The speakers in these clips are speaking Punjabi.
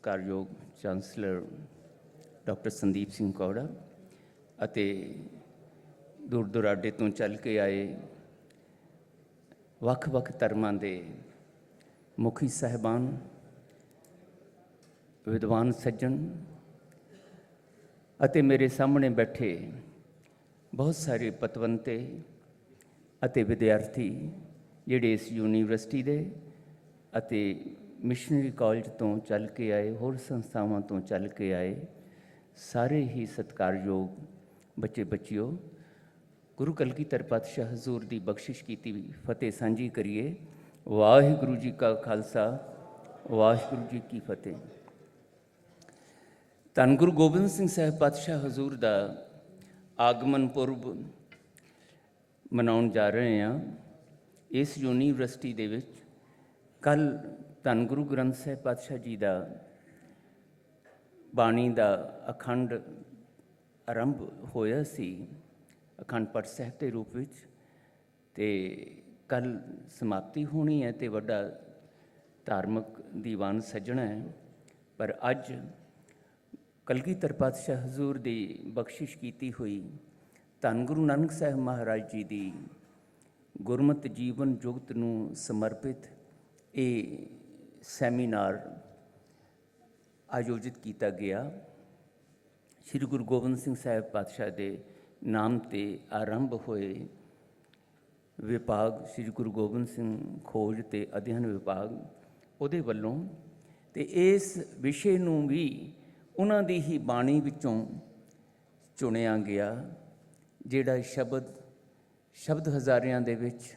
ਸਤਿਕਾਰਯੋਗ ਚਾਂਸਲਰ ਡਾਕਟਰ ਸੰਦੀਪ ਸਿੰਘ ਕੌੜਾ ਅਤੇ ਦੂਰ ਦੁਰਾਡੇ ਤੋਂ ਚੱਲ ਕੇ ਆਏ ਵੱਖ-ਵੱਖ ਧਰਮਾਂ ਦੇ ਮੁਖੀ ਸਹਿਬਾਨ, ਵਿਦਵਾਨ ਸੱਜਣ ਅਤੇ ਮੇਰੇ ਸਾਹਮਣੇ ਬੈਠੇ ਬਹੁਤ ਸਾਰੇ ਪਤਵੰਤੇ ਅਤੇ ਵਿਦਿਆਰਥੀ ਜਿਹੜੇ ਇਸ ਯੂਨੀਵਰਸਿਟੀ ਦੇ ਅਤੇ ਮਿਸ਼ਨਰੀ ਕਾਲਜ ਤੋਂ ਚੱਲ ਕੇ ਆਏ, ਹੋਰ ਸੰਸਥਾਵਾਂ ਤੋਂ ਚੱਲ ਕੇ ਆਏ, ਸਾਰੇ ਹੀ ਸਤਿਕਾਰਯੋਗ ਬੱਚੇ ਬੱਚਿਓ, ਗੁਰੂ ਕਲਗੀਧਰ ਪਾਤਸ਼ਾਹ ਹਜ਼ੂਰ ਦੀ ਬਖਸ਼ਿਸ਼ ਕੀਤੀ ਫਤਿਹ ਸਾਂਝੀ ਕਰੀਏ। ਵਾਹਿਗੁਰੂ ਜੀ ਕਾ ਖਾਲਸਾ, ਵਾਹਿਗੁਰੂ ਜੀ ਕੀ ਫਤਿਹ। ਧੰਨ ਗੁਰੂ ਗੋਬਿੰਦ ਸਿੰਘ ਸਾਹਿਬ ਪਾਤਸ਼ਾਹ ਹਜ਼ੂਰ ਦਾ ਆਗਮਨ ਪੁਰਬ ਮਨਾਉਣ ਜਾ ਰਹੇ ਹਾਂ। ਇਸ ਯੂਨੀਵਰਸਿਟੀ ਦੇ ਵਿੱਚ ਕੱਲ ਧੰਨ ਗੁਰੂ ਗ੍ਰੰਥ ਸਾਹਿਬ ਪਾਤਸ਼ਾਹ ਜੀ ਦਾ ਬਾਣੀ ਦਾ ਅਖੰਡ ਆਰੰਭ ਹੋਇਆ ਸੀ, ਅਖੰਡ ਪਾਠ ਸਾਹਿਬ ਦੇ ਰੂਪ ਵਿੱਚ। ਤੇ ਕੱਲ ਸਮਾਪਤੀ ਹੋਣੀ ਹੈ ਤੇ ਵੱਡਾ ਧਾਰਮਿਕ ਦੀਵਾਨ ਸੱਜਣਾ ਹੈ। ਪਰ ਅੱਜ ਕਲਗੀਧਰ ਪਾਤਸ਼ਾਹ ਹਜ਼ੂਰ ਦੀ ਬਖਸ਼ਿਸ਼ ਕੀਤੀ ਹੋਈ ਧੰਨ ਗੁਰੂ ਨਾਨਕ ਸਾਹਿਬ ਮਹਾਰਾਜ ਜੀ ਦੀ ਗੁਰਮਤਿ ਜੀਵਨ ਜੁਗਤ ਨੂੰ ਸਮਰਪਿਤ ਇਹ ਸੈਮੀਨਾਰ ਆਯੋਜਿਤ ਕੀਤਾ ਗਿਆ। ਸ੍ਰੀ ਗੁਰੂ ਗੋਬਿੰਦ ਸਿੰਘ ਸਾਹਿਬ ਪਾਤਸ਼ਾਹ ਦੇ ਨਾਮ ਤੇ ਆਰੰਭ ਹੋਏ ਵਿਭਾਗ, ਸ੍ਰੀ ਗੁਰੂ ਗੋਬਿੰਦ ਸਿੰਘ ਖੋਜ ਤੇ ਅਧਿਐਨ ਵਿਭਾਗ ਉਹਦੇ ਵੱਲੋਂ ਤੇ ਇਸ ਵਿਸ਼ੇ ਨੂੰ ਵੀ ਉਹਨਾਂ ਦੀ ਹੀ ਬਾਣੀ ਵਿੱਚੋਂ ਚੁਣਿਆ ਗਿਆ, ਜਿਹੜਾ ਸ਼ਬਦ ਸ਼ਬਦ ਹਜ਼ਾਰਿਆਂ ਦੇ ਵਿੱਚ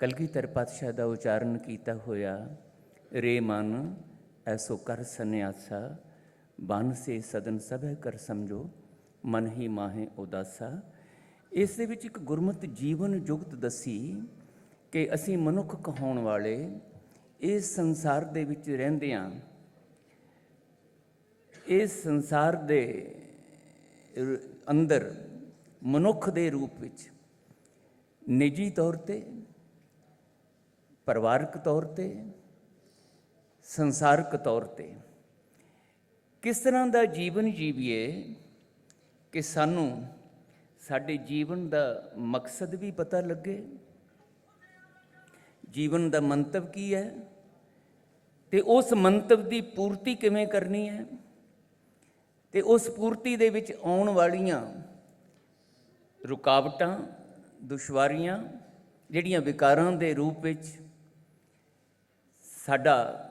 ਕਲਗੀਧਰ ਪਾਤਸ਼ਾਹ ਦਾ ਉਚਾਰਨ ਕੀਤਾ ਹੋਇਆ ਰੇ ਮਨ, ਐਸੋ ਕਰ ਸੰਨਿਆਸਾ, ਬਨ ਸੇ ਸਦਨ ਸਭੈ ਕਰ ਸਮਝੋ, ਮਨ ਹੀ ਮਾਹੇ ਉਦਾਸਾ। ਇਸ ਦੇ ਵਿੱਚ ਇੱਕ ਗੁਰਮਤਿ ਜੀਵਨ ਜੁਗਤ ਦੱਸੀ ਕਿ ਅਸੀਂ ਮਨੁੱਖ ਕਹਾਉਣ ਵਾਲੇ ਇਸ ਸੰਸਾਰ ਦੇ ਵਿੱਚ ਰਹਿੰਦੇ ਰਹਿੰਦਿਆਂ ਇਸ ਸੰਸਾਰ ਦੇ ਅੰਦਰ ਮਨੁੱਖ ਦੇ ਰੂਪ ਵਿੱਚ ਨਿੱਜੀ ਤੌਰ ਤੇ, ਪਰਿਵਾਰਕ ਤੌਰ ਤੇ ਸੰਸਾਰਕ ਤੌਰ ਤੇ, ਕਿਸ ਤਰ੍ਹਾਂ ਦਾ ਜੀਵਨ ਜੀਵੀਏ ਕਿ ਸਾਨੂੰ ਸਾਡੇ ਜੀਵਨ ਦਾ ਮਕਸਦ ਵੀ ਪਤਾ ਲੱਗੇ? ਜੀਵਨ ਦਾ ਮੰਤਵ ਕੀ ਹੈ? ਤੇ ਉਸ ਮੰਤਵ ਦੀ ਪੂਰਤੀ ਕਿਵੇਂ ਕਰਨੀ ਹੈ? ਤੇ ਉਸ ਪੂਰਤੀ ਦੇ ਵਿੱਚ ਆਉਣ ਵਾਲੀਆਂ ਰੁਕਾਵਟਾਂ, ਦੁਸ਼ਵਾਰੀਆਂ, ਜਿਹੜੀਆਂ ਵਿਕਾਰਾਂ ਦੇ ਰੂਪ ਵਿੱਚ ਸਾਡਾ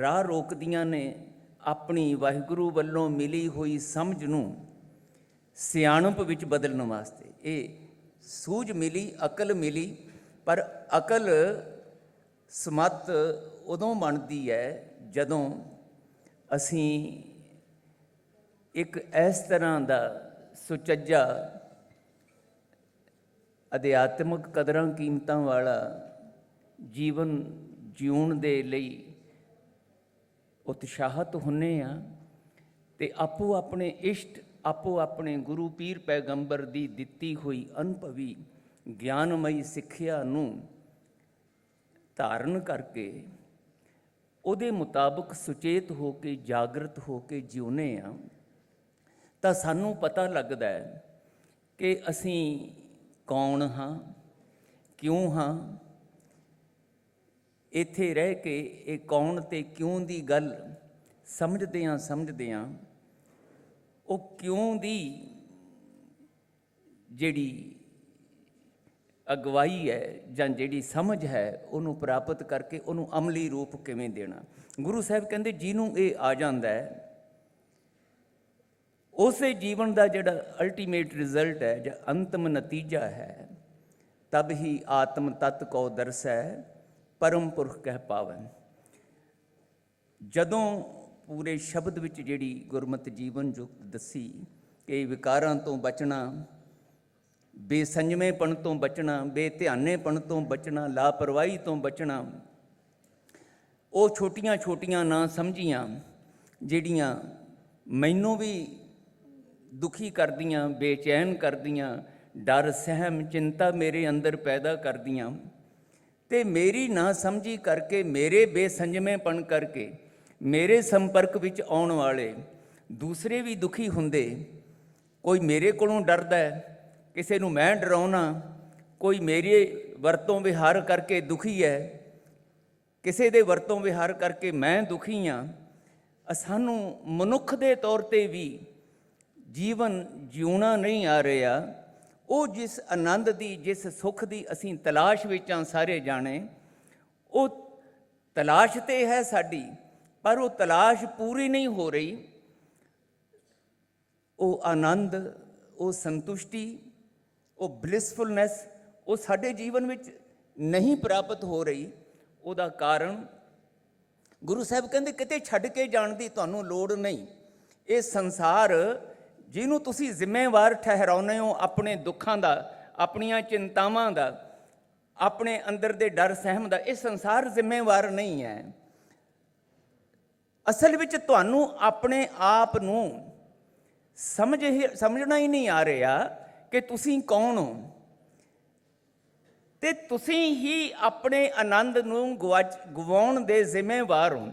ਰਾਹ ਰੋਕਦੀਆਂ ਨੇ, ਆਪਣੀ ਵਾਹਿਗੁਰੂ ਵੱਲੋਂ ਮਿਲੀ ਹੋਈ ਸਮਝ ਨੂੰ ਸਿਆਣਪ ਵਿੱਚ ਬਦਲਣ ਵਾਸਤੇ। ਇਹ ਸੂਝ ਮਿਲੀ, ਅਕਲ ਮਿਲੀ, ਪਰ ਅਕਲ ਸਮਤ ਉਦੋਂ ਬਣਦੀ ਹੈ ਜਦੋਂ ਅਸੀਂ ਇੱਕ ਇਸ ਤਰ੍ਹਾਂ ਦਾ ਸੁਚੱਜਾ ਅਧਿਆਤਮਿਕ ਕਦਰਾਂ ਕੀਮਤਾਂ ਵਾਲਾ ਜੀਵਨ ਜਿਉਣ ਦੇ ਲਈ ਉਤਸ਼ਾਹਤ ਹੁੰਨੇ ਆ ਤੇ ਆਪੋ ਆਪਣੇ ਇਸ਼ਟ, ਆਪੋ ਆਪਣੇ ਗੁਰੂ ਪੀਰ ਪੈਗੰਬਰ ਦੀ ਦਿੱਤੀ ਹੋਈ ਅਨੁਭਵੀ ਗਿਆਨਮਈ ਸਿੱਖਿਆ ਨੂੰ ਧਾਰਨ ਕਰਕੇ ਉਹਦੇ ਮੁਤਾਬਕ ਸੁਚੇਤ ਹੋ ਕੇ, ਜਾਗਰਤ ਹੋ ਕੇ ਜਿਉਨੇ ਆ, ਤਾਂ ਸਾਨੂੰ ਪਤਾ ਲੱਗਦਾ ਹੈ ਕਿ ਅਸੀਂ ਕੌਣ ਹਾਂ, ਕਿਉਂ ਹਾਂ ਇੱਥੇ ਰਹਿ ਕੇ ਇਹ ਕੌਣ ਤੇ ਕਿਉਂ ਦੀ ਗੱਲ ਸਮਝਦੇ ਹਾਂ ਸਮਝਦੇ ਹਾਂ ਉਹ ਕਿਉਂ ਦੀ ਜਿਹੜੀ ਅਗਵਾਈ ਹੈ ਜਾਂ ਜਿਹੜੀ ਸਮਝ ਹੈ ਉਹਨੂੰ ਪ੍ਰਾਪਤ ਕਰਕੇ ਉਹਨੂੰ ਅਮਲੀ ਰੂਪ ਕਿਵੇਂ ਦੇਣਾ। ਗੁਰੂ ਸਾਹਿਬ ਕਹਿੰਦੇ ਜਿਹਨੂੰ ਇਹ ਆ ਜਾਂਦਾ ਹੈ, ਉਸੇ ਜੀਵਨ ਦਾ ਜਿਹੜਾ ਅਲਟੀਮੇਟ ਰਿਜ਼ਲਟ ਹੈ ਜਾਂ ਅੰਤਮ ਨਤੀਜਾ ਹੈ, ਤਬ ਹੀ ਆਤਮ ਤਤ ਕੋ ਹੈ। ਪਰਮ ਪੁਰਖ ਕਹਿ ਪਾਵਨ। ਜਦੋਂ ਪੂਰੇ ਸ਼ਬਦ ਵਿੱਚ ਜਿਹੜੀ ਗੁਰਮਤਿ ਜੀਵਨ ਜੁਗਤ ਦੱਸੀ ਕਿ ਵਿਕਾਰਾਂ ਤੋਂ ਬਚਣਾ, ਬੇਸੰਜਮੇਪਣ ਤੋਂ ਬਚਣਾ, ਬੇਧਿਆਨੇਪਣ ਤੋਂ ਬਚਣਾ, ਲਾਪਰਵਾਹੀ ਤੋਂ ਬਚਣਾ, ਉਹ ਛੋਟੀਆਂ ਛੋਟੀਆਂ ਨਾ ਸਮਝੀਆਂ, ਜਿਹੜੀਆਂ ਮੈਨੂੰ ਵੀ ਦੁਖੀ ਕਰਦੀਆਂ, ਬੇਚੈਨ ਕਰਦੀਆਂ, ਡਰ, ਸਹਿਮ, ਚਿੰਤਾ ਮੇਰੇ ਅੰਦਰ ਪੈਦਾ ਕਰਦੀਆਂ ਤੇ ਮੇਰੀ ਨਾ ਸਮਝੀ ਕਰਕੇ ਮੇਰੇ ਬੇਸੰਜਮੇਪਣ ਕਰਕੇ ਮੇਰੇ ਸੰਪਰਕ ਵਿੱਚ ਆਉਣ ਵਾਲੇ ਦੂਸਰੇ ਵੀ ਦੁਖੀ ਹੁੰਦੇ, ਕੋਈ ਮੇਰੇ ਕੋਲੋਂ ਡਰਦਾ ਹੈ, ਕਿਸੇ ਨੂੰ ਮੈਂ ਡਰਾਉਣਾ, ਕੋਈ ਮੇਰੇ ਵਰਤੋਂ ਵਿਹਾਰ ਕਰਕੇ ਦੁਖੀ ਹੈ, ਕਿਸੇ ਦੇ ਵਰਤੋਂ ਵਿਹਾਰ ਕਰਕੇ ਮੈਂ ਦੁਖੀ ਹਾਂ ਸਾਨੂੰ ਮਨੁੱਖ ਦੇ ਤੌਰ ਤੇ ਵੀ ਜੀਵਨ ਜਿਉਣਾ ਨਹੀਂ ਆ ਰਿਹਾ। ਉਹ ਜਿਸ ਆਨੰਦ ਦੀ, ਜਿਸ ਸੁੱਖ ਦੀ ਅਸੀਂ ਤਲਾਸ਼ ਵਿੱਚ ਹਾਂ ਸਾਰੇ ਜਾਣੇ, ਉਹ ਤਲਾਸ਼ ਤੇ ਹੈ ਸਾਡੀ, ਪਰ ਉਹ ਤਲਾਸ਼ ਪੂਰੀ ਨਹੀਂ ਹੋ ਰਹੀ। ਉਹ ਆਨੰਦ, ਉਹ ਸੰਤੁਸ਼ਟੀ, ਉਹ ਬਲਿਸਫੁਲਨੈਸ ਉਹ ਸਾਡੇ ਜੀਵਨ ਵਿੱਚ ਨਹੀਂ ਪ੍ਰਾਪਤ ਹੋ ਰਹੀ। ਉਹਦਾ ਕਾਰਨ ਗੁਰੂ ਸਾਹਿਬ ਕਹਿੰਦੇ, ਕਿਤੇ ਛੱਡ ਕੇ ਜਾਣ ਦੀ ਤੁਹਾਨੂੰ ਲੋੜ ਨਹੀਂ। ਇਹ ਸੰਸਾਰ ਜਿਹਨੂੰ ਤੁਸੀਂ ਜ਼ਿੰਮੇਵਾਰ ਠਹਿਰਾਉਂਦੇ ਹੋ ਆਪਣੇ ਦੁੱਖਾਂ ਦਾ, ਆਪਣੀਆਂ ਚਿੰਤਾਵਾਂ ਦਾ, ਆਪਣੇ ਅੰਦਰ ਦੇ ਡਰ ਸਹਿਮ ਦਾ, ਇਹ ਸੰਸਾਰ ਜ਼ਿੰਮੇਵਾਰ ਨਹੀਂ ਹੈ। ਅਸਲ ਵਿੱਚ ਤੁਹਾਨੂੰ ਆਪਣੇ ਆਪ ਨੂੰ ਸਮਝ ਹੀ, ਸਮਝਣਾ ਹੀ ਨਹੀਂ ਆ ਰਿਹਾ ਕਿ ਤੁਸੀਂ ਕੌਣ ਹੋ। ਤੇ ਤੁਸੀਂ ਹੀ ਆਪਣੇ ਆਨੰਦ ਨੂੰ ਗਵਾਚ- ਗਵਾਉਣ ਦੇ ਜ਼ਿੰਮੇਵਾਰ ਹੋ।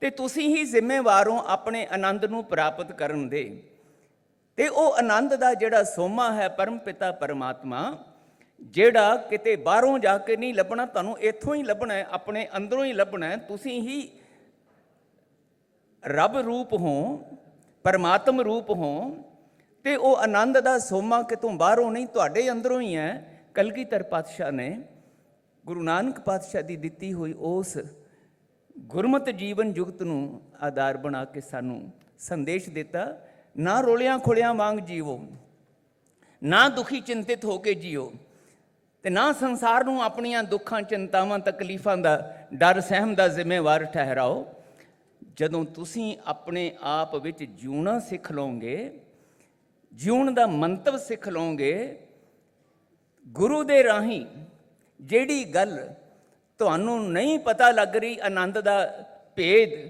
ਤੇ ਤੁਸੀਂ ਹੀ ਜ਼ਿੰਮੇਵਾਰ ਹੋ ਆਪਣੇ ਆਨੰਦ ਨੂੰ ਪ੍ਰਾਪਤ ਕਰਨ ਦੇ। ਤੇ ਉਹ ਆਨੰਦ ਦਾ ਜਿਹੜਾ ਸੋਮਾ ਹੈ, ਪਰਮ ਪਿਤਾ ਪਰਮਾਤਮਾ, ਜਿਹੜਾ ਕਿਤੇ ਬਾਹਰੋਂ ਜਾ ਕੇ ਨਹੀਂ ਲੱਭਣਾ, ਤੁਹਾਨੂੰ ਇੱਥੋਂ ਹੀ ਲੱਭਣਾ ਹੈ, ਆਪਣੇ ਅੰਦਰੋਂ ਹੀ ਲੱਭਣਾ ਹੈ। ਤੁਸੀਂ ਹੀ ਰੱਬ ਰੂਪ ਹੋ, ਪਰਮਾਤਮ ਰੂਪ ਹੋ, ਤੇ ਉਹ ਆਨੰਦ ਦਾ ਸੋਮਾ ਕਿਤੋਂ ਬਾਹਰੋਂ ਨਹੀਂ, ਤੁਹਾਡੇ ਅੰਦਰੋਂ ਹੀ ਹੈ। ਕਲਗੀਧਰ ਪਾਤਸ਼ਾਹ ਨੇ ਗੁਰੂ ਨਾਨਕ ਪਾਤਸ਼ਾਹ ਦੀ ਦਿੱਤੀ ਹੋਈ ਉਸ ਗੁਰਮਤ ਜੀਵਨ ਜੁਗਤ ਨੂੰ ਆਧਾਰ ਬਣਾ ਕੇ ਸਾਨੂੰ ਸੰਦੇਸ਼ ਦਿੱਤਾ। ਨਾ ਰੋਲਿਆਂ ਖੋਲਿਆਂ ਵਾਂਗ ਜੀਵੋ ਨਾ ਦੁਖੀ ਚਿੰਤਿਤ ਹੋ ਕੇ ਜੀਓ ਤੇ ਨਾ ਸੰਸਾਰ ਨੂੰ ਆਪਣੀਆਂ ਦੁੱਖਾਂ ਚਿੰਤਾਵਾਂ ਤਕਲੀਫਾਂ ਦਾ ਡਰ ਸਹਿਮ ਦਾ ਜ਼ਿੰਮੇਵਾਰ ਠਹਿਰਾਓ। ਜਦੋਂ ਤੁਸੀਂ ਆਪਣੇ ਆਪ ਵਿੱਚ ਜਿਉਣਾ ਸਿੱਖ ਲਓਗੇ ਜਿਉਣ ਦਾ ਮੰਤਵ ਸਿੱਖ ਲਓਗੇ ਗੁਰੂ ਦੇ ਰਾਹੀਂ ਜਿਹੜੀ ਗੱਲ ਤੁਹਾਨੂੰ ਨਹੀਂ ਪਤਾ ਲੱਗ ਰਹੀ ਆਨੰਦ ਦਾ ਭੇਦ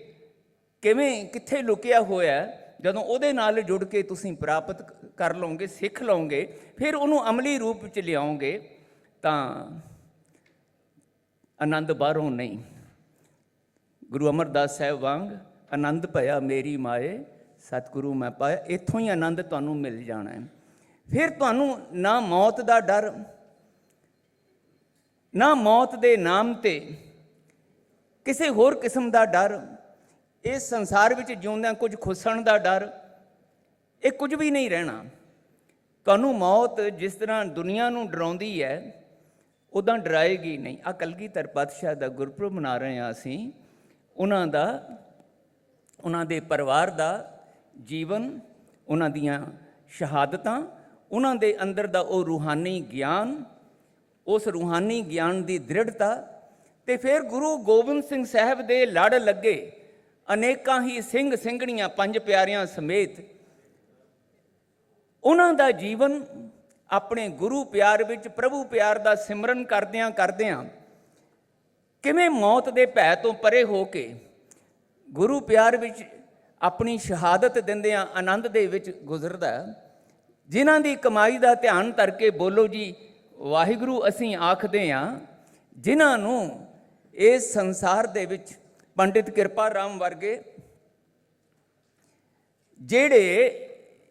ਕਿਵੇਂ ਕਿੱਥੇ ਲੁਕਿਆ ਹੋਇਆ ਹੈ, ਜਦੋਂ ਉਹਦੇ ਨਾਲ ਜੁੜ ਕੇ ਤੁਸੀਂ ਪ੍ਰਾਪਤ ਕਰ ਲਓਗੇ, ਸਿੱਖ ਲਓਗੇ, ਫਿਰ ਉਹਨੂੰ ਅਮਲੀ ਰੂਪ ਵਿੱਚ ਲਿਆਓਗੇ, ਤਾਂ ਆਨੰਦ ਬਾਹਰੋਂ ਨਹੀਂ। ਗੁਰੂ ਅਮਰਦਾਸ ਸਾਹਿਬ ਵਾਂਗ ਆਨੰਦ ਭਇਆ ਮੇਰੀ ਮਾਏ, ਸਤਿਗੁਰੂ ਮੈਂ ਪਾਇਆ, ਇੱਥੋਂ ਹੀ ਆਨੰਦ ਤੁਹਾਨੂੰ ਮਿਲ ਜਾਣਾ ਹੈ। ਫਿਰ ਤੁਹਾਨੂੰ ਨਾ ਮੌਤ ਦਾ ਡਰ, ਨਾ ਮੌਤ ਦੇ ਨਾਮ ਤੇ ਕਿਸੇ ਹੋਰ ਕਿਸਮ ਦਾ ਡਰ ਇਸ ਸੰਸਾਰ ਵਿੱਚ ਜਿਉਂਦਿਆਂ ਕੁਝ ਖੁੱਸਣ ਦਾ ਡਰ, ਇਹ ਕੁਝ ਵੀ ਨਹੀਂ ਰਹਿਣਾ। ਤੁਹਾਨੂੰ ਮੌਤ ਜਿਸ ਤਰ੍ਹਾਂ ਦੁਨੀਆ ਨੂੰ ਡਰਾਉਂਦੀ ਹੈ ਉਦਾਂ ਡਰਾਏਗੀ ਨਹੀਂ। ਆ ਕਲਗੀਧਰ ਪਾਤਸ਼ਾਹ ਦਾ ਗੁਰਪੁਰਬ ਮਨਾ ਰਹੇ ਹਾਂ ਅਸੀਂ। ਉਹਨਾਂ ਦਾ, ਉਹਨਾਂ ਦੇ ਪਰਿਵਾਰ ਦਾ ਜੀਵਨ, ਉਹਨਾਂ ਦੀਆਂ ਸ਼ਹਾਦਤਾਂ, ਉਹਨਾਂ ਦੇ ਅੰਦਰ ਦਾ ਉਹ ਰੂਹਾਨੀ ਗਿਆਨ, ਉਸ ਰੂਹਾਨੀ ਗਿਆਨ ਦੀ ਦ੍ਰਿੜਤਾ ਤੇ ਫਿਰ ਗੁਰੂ ਗੋਬਿੰਦ ਸਿੰਘ ਸਾਹਿਬ ਦੇ ਲੜ ਲੱਗੇ। ਅਨੇਕਾਂ ਹੀ ਸਿੰਘ ਸਿੰਘਣੀਆਂ, ਪੰਜ ਪਿਆਰਿਆਂ ਸਮੇਤ ਉਹਨਾਂ ਦਾ ਜੀਵਨ ਆਪਣੇ ਗੁਰੂ ਪਿਆਰ ਵਿੱਚ, ਪ੍ਰਭੂ ਪਿਆਰ ਦਾ ਸਿਮਰਨ ਕਰਦਿਆਂ ਕਰਦਿਆਂ ਕਿਵੇਂ ਮੌਤ ਦੇ ਭੈ ਤੋਂ ਪਰੇ ਹੋ ਕੇ ਗੁਰੂ ਪਿਆਰ ਵਿੱਚ ਆਪਣੀ ਸ਼ਹਾਦਤ ਦਿੰਦਿਆਂ ਆਨੰਦ ਦੇ ਵਿੱਚ ਗੁਜ਼ਰਦਾ ਜਿਨ੍ਹਾਂ ਦੀ ਕਮਾਈ ਦਾ ਧਿਆਨ ਧਰ ਕੇ ਬੋਲੋ ਜੀ, ਵਾਹਿਗੁਰੂ ਅਸੀਂ ਆਖਦੇ ਹਾਂ, ਜਿਨ੍ਹਾਂ ਨੂੰ ਇਸ ਸੰਸਾਰ ਦੇ ਵਿੱਚ ਪੰਡਿਤ ਕਿਰਪਾ ਰਾਮ ਵਰਗੇ ਜਿਹੜੇ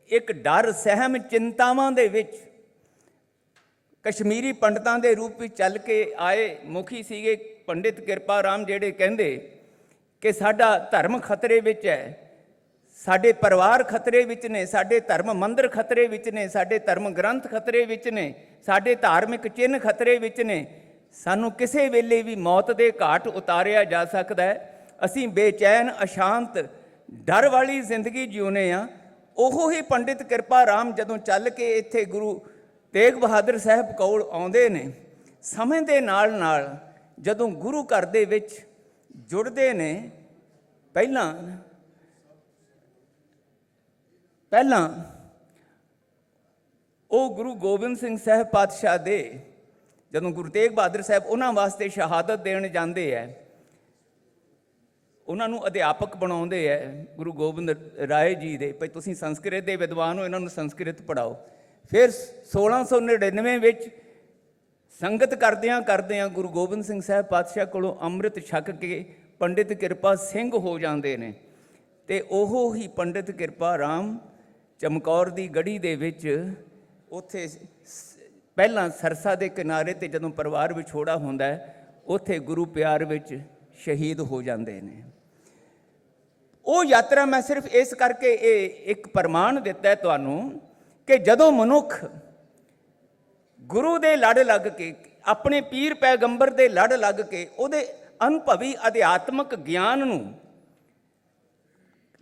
ਇੱਕ ਡਰ, ਸਹਿਮ ਚਿੰਤਾਵਾਂ ਦੇ ਵਿੱਚ ਕਸ਼ਮੀਰੀ ਪੰਡਤਾਂ ਦੇ ਰੂਪ ਵਿੱਚ ਚੱਲ ਕੇ ਆਏ ਮੁਖੀ ਸੀਗੇ ਪੰਡਿਤ ਕਿਰਪਾ ਰਾਮ ਜਿਹੜੇ ਕਹਿੰਦੇ ਕਿ ਸਾਡਾ ਧਰਮ ਖਤਰੇ ਵਿੱਚ ਹੈ, ਸਾਡੇ ਪਰਿਵਾਰ ਖਤਰੇ ਵਿੱਚ ਨੇ, ਸਾਡੇ ਧਰਮ ਮੰਦਰ ਖਤਰੇ ਵਿੱਚ ਨੇ, ਸਾਡੇ ਧਰਮ ਗ੍ਰੰਥ ਖਤਰੇ ਵਿੱਚ ਨੇ, ਸਾਡੇ ਧਾਰਮਿਕ ਚਿੰਨ੍ਹ ਖਤਰੇ ਵਿੱਚ ਨੇ, ਸਾਨੂੰ ਕਿਸੇ ਵੇਲੇ ਵੀ ਮੌਤ ਦੇ ਘਾਟ ਉਤਾਰਿਆ ਜਾ ਸਕਦਾ ਹੈ। ਅਸੀਂ ਬੇਚੈਨ, ਅਸ਼ਾਂਤ, ਡਰ ਵਾਲੀ ਜ਼ਿੰਦਗੀ ਜਿਉਨੇ ਆ। ਉਹ ਹੀ ਪੰਡਿਤ ਕਿਰਪਾ ਰਾਮ ਜਦੋਂ ਚੱਲ ਕੇ ਇੱਥੇ ਗੁਰੂ ਤੇਗ ਬਹਾਦਰ ਸਾਹਿਬ ਕੋਲ ਆਉਂਦੇ ਨੇ, ਸਮੇਂ ਦੇ ਨਾਲ ਨਾਲ ਜਦੋਂ ਗੁਰੂ ਘਰ ਦੇ ਵਿੱਚ ਜੁੜਦੇ ਨੇ, ਪਹਿਲਾਂ ਪਹਿਲਾਂ ਉਹ ਗੁਰੂ ਗੋਬਿੰਦ ਸਿੰਘ ਸਾਹਿਬ ਪਾਤਸ਼ਾਹ ਦੇ, ਜਦੋਂ ਗੁਰੂ ਤੇਗ ਬਹਾਦਰ ਸਾਹਿਬ ਉਹਨਾਂ ਵਾਸਤੇ ਸ਼ਹਾਦਤ ਦੇਣ ਜਾਂਦੇ ਐ ਉਹਨਾਂ ਨੂੰ ਅਧਿਆਪਕ ਬਣਾਉਂਦੇ ਐ, ਗੁਰੂ ਗੋਬਿੰਦ ਰਾਏ ਜੀ ਦੇ, ਭਈ ਤੁਸੀਂ ਸੰਸਕ੍ਰਿਤ ਦੇ ਵਿਦਵਾਨ ਹੋ, ਇਹਨਾਂ ਨੂੰ ਸੰਸਕ੍ਰਿਤ ਪੜਾਓ ਫਿਰ 1699 ਵਿੱਚ ਸੰਗਤ ਕਰਦਿਆਂ ਕਰਦਿਆਂ ਗੁਰੂ ਗੋਬਿੰਦ ਸਿੰਘ ਸਾਹਿਬ ਪਾਤਸ਼ਾਹ ਕੋਲੋਂ ਅੰਮ੍ਰਿਤ ਛਕ ਕੇ ਪੰਡਿਤ ਕਿਰਪਾ ਸਿੰਘ ਹੋ ਜਾਂਦੇ ਨੇ। ਤੇ ਉਹ ਹੀ ਪੰਡਿਤ ਕਿਰਪਾ ਰਾਮ ਚਮਕੌਰ ਦੀ ਗੜੀ ਦੇ ਵਿੱਚ ਉੱਥੇ ਪਹਿਲਾਂ ਸਰਸਾ ਦੇ ਕਿਨਾਰੇ ਤੇ ਜਦੋਂ ਪਰਿਵਾਰ ਵਿਛੋੜਾ ਹੁੰਦਾ ਹੈ ਉੱਥੇ ਗੁਰੂ ਪਿਆਰ ਵਿੱਚ ਸ਼ਹੀਦ ਹੋ ਜਾਂਦੇ ਨੇ। ਉਹ ਯਾਤਰਾ ਮੈਂ ਸਿਰਫ ਇਸ ਕਰਕੇ ਇਹ ਇੱਕ ਪ੍ਰਮਾਣ ਦਿੱਤਾ ਤੁਹਾਨੂੰ ਕਿ ਜਦੋਂ ਮਨੁੱਖ ਗੁਰੂ ਦੇ ਲੜ ਲੱਗ ਕੇ, ਆਪਣੇ ਪੀਰ ਪੈਗੰਬਰ ਦੇ ਲੜ ਲੱਗ ਕੇ, ਉਹਦੇ ਅਨੁਭਵੀ ਅਧਿਆਤਮਕ ਗਿਆਨ ਨੂੰ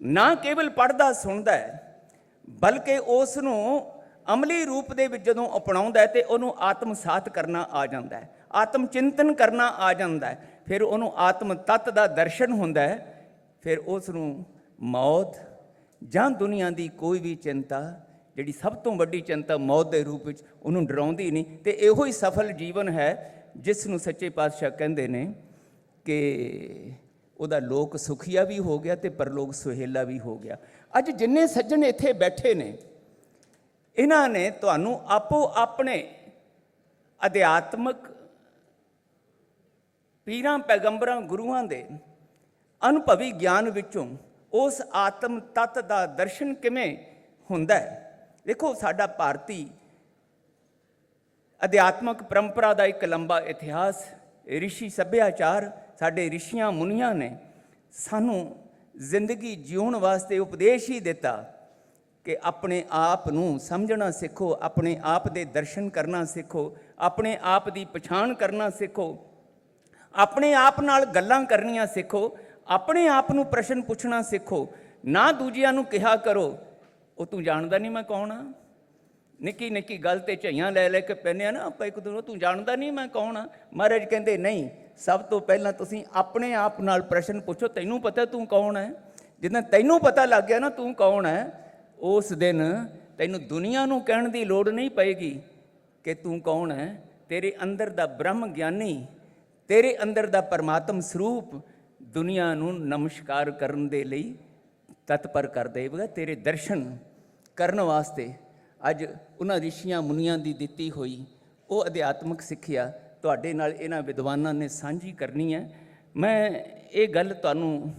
ਨਾ ਕੇਵਲ ਪੜਦਾ ਸੁਣਦਾ ਹੈ, ਬਲਕਿ ਉਸ ਨੂੰ ਅਮਲੀ ਰੂਪ ਦੇ ਵਿੱਚ ਜਦੋਂ ਅਪਣਾਉਂਦਾ ਹੈ ਤੇ ਉਹਨੂੰ ਆਤਮਸਾਤ ਕਰਨਾ ਆ ਜਾਂਦਾ ਹੈ ਆਤਮ ਚਿੰਤਨ ਕਰਨਾ ਆ ਜਾਂਦਾ ਹੈ, ਫਿਰ ਉਹਨੂੰ ਆਤਮ ਤਤ ਦਾ ਦਰਸ਼ਨ ਹੁੰਦਾ ਹੈ ਫਿਰ ਉਸ ਨੂੰ ਮੌਤ ਜਾਂ ਦੁਨੀਆ ਦੀ ਕੋਈ ਵੀ ਚਿੰਤਾ, ਜਿਹੜੀ ਸਭ ਤੋਂ ਵੱਡੀ ਚਿੰਤਾ ਮੌਤ ਦੇ ਰੂਪ ਵਿੱਚ ਉਹਨੂੰ ਡਰਾਉਂਦੀ ਨਹੀਂ, ਤੇ ਇਹੋ ਹੀ ਸਫਲ ਜੀਵਨ ਹੈ ਜਿਸ ਨੂੰ ਸੱਚੇ ਪਾਤਸ਼ਾਹ ਕਹਿੰਦੇ ਨੇ ਕਿ ਉਹਦਾ ਲੋਕ ਸੁਖੀਆ ਵੀ ਹੋ ਗਿਆ ਤੇ ਪਰਲੋਕ ਸੁਹੇਲਾ ਵੀ ਹੋ ਗਿਆ। ਅੱਜ ਜਿੰਨੇ ਸੱਜਣ ਇੱਥੇ ਬੈਠੇ ਨੇ, ਇਹਨਾਂ ਨੇ ਤੁਹਾਨੂੰ ਆਪੋ ਆਪਣੇ ਅਧਿਆਤਮਕ ਪੀਰਾਂ, ਪੈਗੰਬਰਾਂ, ਗੁਰੂਆਂ ਦੇ ਅਨੁਭਵੀ ਗਿਆਨ ਵਿੱਚੋਂ ਉਸ ਆਤਮ ਤਤ ਦਾ ਦਰਸ਼ਨ ਕਿਵੇਂ ਹੁੰਦਾ ਹੈ? ਦੇਖੋ, ਸਾਡਾ ਭਾਰਤੀ ਅਧਿਆਤਮਕ ਪਰੰਪਰਾ ਦਾ ਇੱਕ ਲੰਬਾ ਇਤਿਹਾਸ, ਰਿਸ਼ੀ ਸੱਭਿਆਚਾਰ, ਸਾਡੇ ਰਿਸ਼ੀਆਂ ਮੁਨੀਆਂ ਨੇ ਸਾਨੂੰ ਜ਼ਿੰਦਗੀ ਜਿਉਣ ਵਾਸਤੇ ਉਪਦੇਸ਼ ਹੀ ਦਿੱਤਾ ਕਿ ਆਪਣੇ ਆਪ ਨੂੰ ਸਮਝਣਾ ਸਿੱਖੋ, ਆਪਣੇ ਆਪ ਦੇ ਦਰਸ਼ਨ ਕਰਨਾ ਸਿੱਖੋ, ਆਪਣੇ ਆਪ ਦੀ ਪਛਾਣ ਕਰਨਾ ਸਿੱਖੋ, ਆਪਣੇ ਆਪ ਨਾਲ ਗੱਲਾਂ ਕਰਨੀਆਂ ਸਿੱਖੋ ਆਪਣੇ ਆਪ ਨੂੰ ਪ੍ਰਸ਼ਨ ਪੁੱਛਣਾ ਸਿੱਖੋ, ਨਾ ਦੂਜਿਆਂ ਨੂੰ ਕਿਹਾ ਕਰੋ, ਉਹ ਤੂੰ ਜਾਣਦਾ ਨਹੀਂ ਮੈਂ ਕੌਣ ਆ? ਨਿੱਕੀ ਨਿੱਕੀ ਗੱਲ ਤੇ ਝਈਆਂ ਲੈ ਲੈ ਕੇ ਪੈਨੇ ਆ ਨਾ, ਆਪਾਂ ਇੱਕ ਦੂਜੇ ਨੂੰ, ਤੂੰ ਜਾਣਦਾ ਨਹੀਂ ਮੈਂ ਕੌਣ ਆ? ਮਹਾਰਾਜ ਕਹਿੰਦੇ, ਨਹੀਂ, ਸਭ ਤੋਂ ਪਹਿਲਾਂ ਤੁਸੀਂ ਆਪਣੇ ਆਪ ਨਾਲ ਪ੍ਰਸ਼ਨ ਪੁੱਛੋ, ਤੈਨੂੰ ਪਤਾ ਤੂੰ ਕੌਣ ਹੈ? ਜਿੱਦਾਂ ਤੈਨੂੰ ਪਤਾ ਲੱਗ ਗਿਆ ਨਾ ਤੂੰ ਕੌਣ ਹੈ, ਉਸ ਦਿਨ ਤੈਨੂੰ ਦੁਨੀਆ ਨੂੰ ਕਹਿਣ ਦੀ ਲੋੜ ਨਹੀਂ ਪਏਗੀ ਕਿ ਤੂੰ ਕੌਣ ਹੈ। ਤੇਰੇ ਅੰਦਰ ਦਾ ਬ੍ਰਹਮ ਗਿਆਨੀ, ਤੇਰੇ ਅੰਦਰ ਦਾ ਪਰਮਾਤਮ ਸਰੂਪ ਦੁਨੀਆ ਨੂੰ ਨਮਸਕਾਰ ਕਰਨ ਦੇ ਲਈ ਤਤਪਰ ਕਰ ਦੇਵੇਗਾ ਤੇਰੇ ਦਰਸ਼ਨ ਕਰਨ ਵਾਸਤੇ ਅੱਜ ਉਹਨਾਂ ਰਿਸ਼ੀਆਂ ਮੁਨੀਆਂ ਦੀ ਦਿੱਤੀ ਹੋਈ ਉਹ ਅਧਿਆਤਮਕ ਸਿੱਖਿਆ ਤੁਹਾਡੇ ਨਾਲ ਇਹਨਾਂ ਵਿਦਵਾਨਾਂ ਨੇ ਸਾਂਝੀ ਕਰਨੀ ਹੈ। ਮੈਂ ਇਹ ਗੱਲ ਤੁਹਾਨੂੰ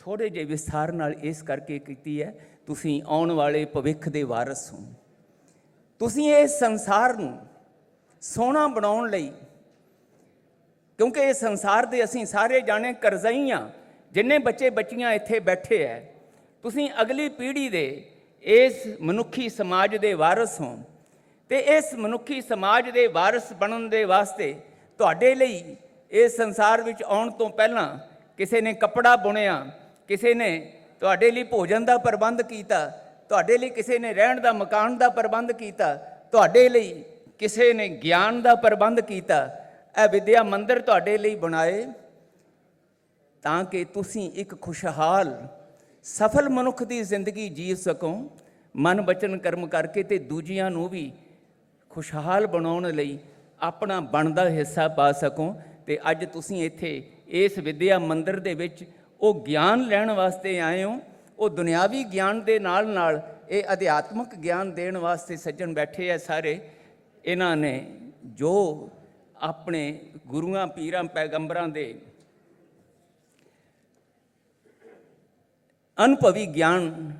ਥੋੜੇ ਜਿਹੇ ਵਿਸਥਾਰ ਨਾਲ ਇਸ ਕਰਕੇ ਕੀਤੀ ਹੈ, ਤੁਸੀਂ ਆਉਣ ਵਾਲੇ ਭਵਿੱਖ ਦੇ ਵਾਰਸ ਹੋ। ਤੁਸੀਂ ਇਸ ਸੰਸਾਰ ਨੂੰ ਸੋਹਣਾ ਬਣਾਉਣ ਲਈ ਕਿਉਂਕਿ ਇਹ ਸੰਸਾਰ ਦੇ ਅਸੀਂ ਸਾਰੇ ਜਾਣੇ ਕਰਜ਼ਈ ਹਾਂ ਜਿੰਨੇ ਬੱਚੇ ਬੱਚੀਆਂ ਇੱਥੇ ਬੈਠੇ ਐ, ਤੁਸੀਂ ਅਗਲੀ ਪੀੜ੍ਹੀ ਦੇ ਇਸ ਮਨੁੱਖੀ ਸਮਾਜ ਦੇ ਵਾਰਸ ਹੋ। ਤੇ ਇਸ ਮਨੁੱਖੀ ਸਮਾਜ ਦੇ ਵਾਰਸ ਬਣਨ ਦੇ ਵਾਸਤੇ ਤੁਹਾਡੇ ਲਈ ਇਸ ਸੰਸਾਰ ਵਿੱਚ ਆਉਣ ਤੋਂ ਪਹਿਲਾਂ ਕਿਸੇ ਨੇ ਕੱਪੜਾ ਬੁਣਿਆ, ਕਿਸੇ ਨੇ ਤੁਹਾਡੇ ਲਈ ਭੋਜਨ ਦਾ ਪ੍ਰਬੰਧ ਕੀਤਾ, ਤੁਹਾਡੇ ਲਈ ਕਿਸੇ ਨੇ ਰਹਿਣ ਦਾ ਮਕਾਨ ਦਾ ਪ੍ਰਬੰਧ ਕੀਤਾ, ਤੁਹਾਡੇ ਲਈ ਕਿਸੇ ਨੇ ਗਿਆਨ ਦਾ ਪ੍ਰਬੰਧ ਕੀਤਾ ਇਹ ਵਿਦਿਆ ਮੰਦਿਰ ਤੁਹਾਡੇ ਲਈ ਬਣਾਏ ਤਾਂ ਕਿ ਤੁਸੀਂ ਇੱਕ ਖੁਸ਼ਹਾਲ, ਸਫਲ ਮਨੁੱਖ ਦੀ ਜ਼ਿੰਦਗੀ ਜੀ ਸਕੋ, ਮਨ ਬਚਨ ਕਰਮ ਕਰਕੇ ਤੇ ਦੂਜਿਆਂ ਨੂੰ ਵੀ ਖੁਸ਼ਹਾਲ ਬਣਾਉਣ ਲਈ ਆਪਣਾ ਬਣਦਾ ਹਿੱਸਾ ਪਾ ਸਕੋ। ਤੇ ਅੱਜ ਤੁਸੀਂ ਇੱਥੇ ਇਸ ਵਿਦਿਆ ਮੰਦਿਰ ਦੇ ਵਿੱਚ ਉਹ ਗਿਆਨ ਲੈਣ ਵਾਸਤੇ ਆਏ ਹੋ। ਉਹ ਦੁਨਿਆਵੀ ਗਿਆਨ ਦੇ ਨਾਲ ਨਾਲ ਇਹ ਅਧਿਆਤਮਿਕ ਗਿਆਨ ਦੇਣ ਵਾਸਤੇ ਸੱਜਣ ਬੈਠੇ ਆ ਸਾਰੇ। ਇਹਨਾਂ ਨੇ ਜੋ ਆਪਣੇ ਗੁਰੂਆਂ, ਪੀਰਾਂ, ਪੈਗੰਬਰਾਂ ਦੇ ਅਨੁਭਵੀ ਗਿਆਨ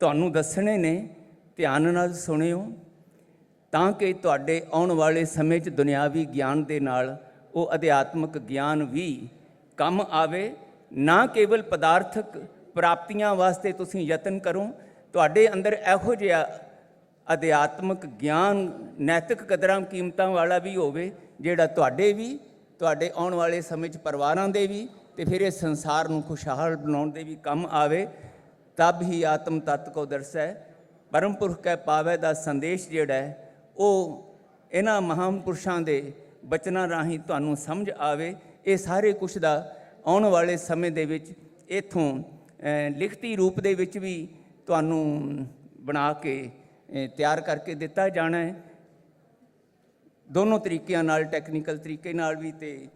ਤੁਹਾਨੂੰ ਦੱਸਣੇ ਨੇ, ਧਿਆਨ ਨਾਲ ਸੁਣਿਓ, ਤਾਂ ਕਿ ਤੁਹਾਡੇ ਆਉਣ ਵਾਲੇ ਸਮੇਂ 'ਚ ਦੁਨਿਆਵੀ ਗਿਆਨ ਦੇ ਨਾਲ ਉਹ ਅਧਿਆਤਮਕ ਗਿਆਨ ਵੀ ਕੰਮ ਆਵੇ। ਨਾ ਕੇਵਲ ਪਦਾਰਥਕ ਪ੍ਰਾਪਤੀਆਂ ਵਾਸਤੇ ਤੁਸੀਂ ਯਤਨ ਕਰੋ, ਤੁਹਾਡੇ ਅੰਦਰ ਇਹੋ ਜਿਹਾ ਅਧਿਆਤਮਿਕ ਗਿਆਨ, ਨੈਤਿਕ ਕਦਰਾਂ, ਕੀਮਤਾਂ ਵਾਲਾ ਵੀ ਹੋਵੇ, ਜਿਹੜਾ ਤੁਹਾਡੇ ਵੀ, ਤੁਹਾਡੇ ਆਉਣ ਵਾਲੇ ਸਮੇਂ 'ਚ ਪਰਿਵਾਰਾਂ ਦੇ ਵੀ ਤੇ ਫਿਰ ਇਹ ਸੰਸਾਰ ਨੂੰ ਖੁਸ਼ਹਾਲ ਬਣਾਉਣ ਦੇ ਵੀ ਕੰਮ ਆਵੇ, ਤਬ ਹੀ ਆਤਮ ਤਤ ਕੋ ਦਰਸੈ। ਪਰਮ ਪੁਰਖ ਕੈ ਪਾਵੇ ਦਾ ਸੰਦੇਸ਼ ਜਿਹੜਾ ਹੈ, ਉਹ ਇਹਨਾਂ ਮਹਾਂਪੁਰਸ਼ਾਂ ਦੇ ਬਚਨਾਂ ਰਾਹੀਂ ਤੁਹਾਨੂੰ ਸਮਝ ਆਵੇ। ਇਹ ਸਾਰੇ ਕੁਝ ਦਾ ਆਉਣ ਵਾਲੇ ਸਮੇਂ ਦੇ ਵਿੱਚ ਇਥੋਂ ਲਿਖਤੀ ਰੂਪ ਦੇ ਵਿੱਚ ਵੀ ਤੁਹਾਨੂੰ ਬਣਾ ਕੇ ਤਿਆਰ ਕਰਕੇ ਦਿੱਤਾ ਜਾਣਾ ਹੈ। ਦੋਨੋਂ ਤਰੀਕਿਆਂ ਨਾਲ ਟੈਕਨੀਕਲ ਤਰੀਕੇ ਨਾਲ ਵੀ ਤੇ